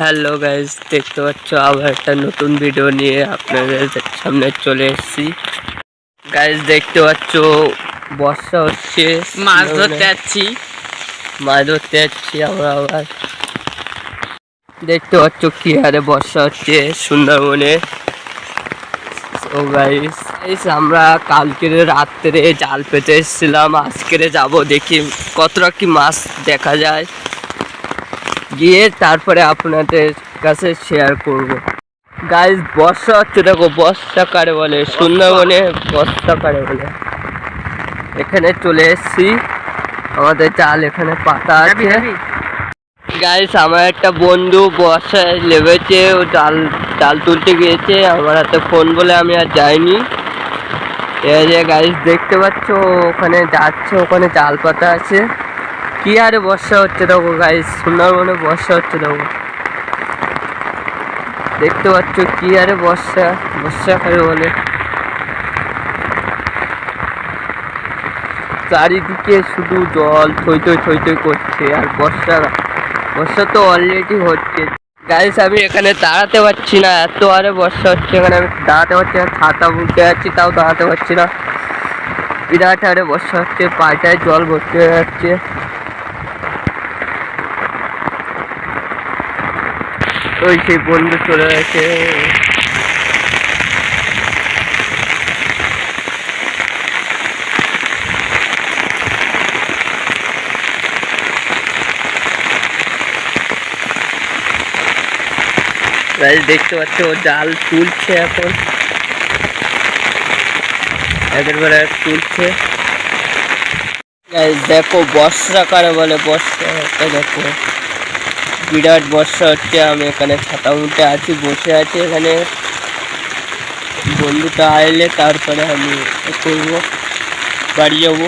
Hello guys দেখতে পাচ্ছ আবার একটা নতুন ভিডিও নিয়ে আপনাদের সামনে চলে এসেছি। গাইজ দেখতে পাচ্ছ বর্ষা হচ্ছে। মাছ ধরতে যাচ্ছি। মাছ ধরতে যাচ্ছি আমরা আবার। দেখতে পাচ্ছ কি হারে বর্ষা হচ্ছে সুন্দরবনে। ও গাইস গাইস আমরা কালকের রাত্রে জাল পেতে এসেছিলাম আজকের যাব দেখি কতটা কি মাছ দেখা যায়। গিয়ে তারপরে আপনাদের কাছে শেয়ার করব। গাইস বর্ষা হচ্ছে দেখো বর্ষা কারে বলে সুন্দরবনে বর্ষা কারে বলে। এখানে চলে এসেছি। আমাদের চাল এখানে পাতা আছে? গাইস আমার একটা বন্ধু বর্ষায় লেবেছে ও ডাল ডাল তুলতে গিয়েছে। আমার হাতে ফোন বলে আমি আর যাইনি। এই যে গাইস দেখতে পাচ্ছ ওখানে যাচ্ছে ওখানে জাল পাতা আছে। কি আরে বর্ষা হচ্ছে দেখো গাইস সুন্দরবনে বর্ষা হচ্ছে দেখো। দেখতে পাচ্ছ কি আরে বর্ষা? বর্ষা কারে বলে। চারিদিকে শুধু জল থই থই করছে, আর বর্ষা বর্ষা তো অলরেডি হচ্ছে। গাইস আমি এখানে দাঁড়াতে পারছি না, এত আরে বর্ষা হচ্ছে এখানে। আমি দাঁড়াতে পারছি না, ছাতা বুলতে যাচ্ছি তাও দাঁড়াতে পারছি না। বিরাট আরে বর্ষা হচ্ছে পাটায় জল ভর্তি হয়ে যাচ্ছে ওই সেই বন্ধু চলে গেছে দেখতে পাচ্ছ ও জাল তুলছে এখন। এদের বেলা তুলছে। দেখো বর্ষা কারে বলে বর্ষা দেখো। বিরাট বর্ষা হচ্ছে, আমি এখানে ছাতা মুটে আছি, বসে আছি এখানে। বন্ধুটা আইলে তারপরে আমি করব, বাড়ি যাব।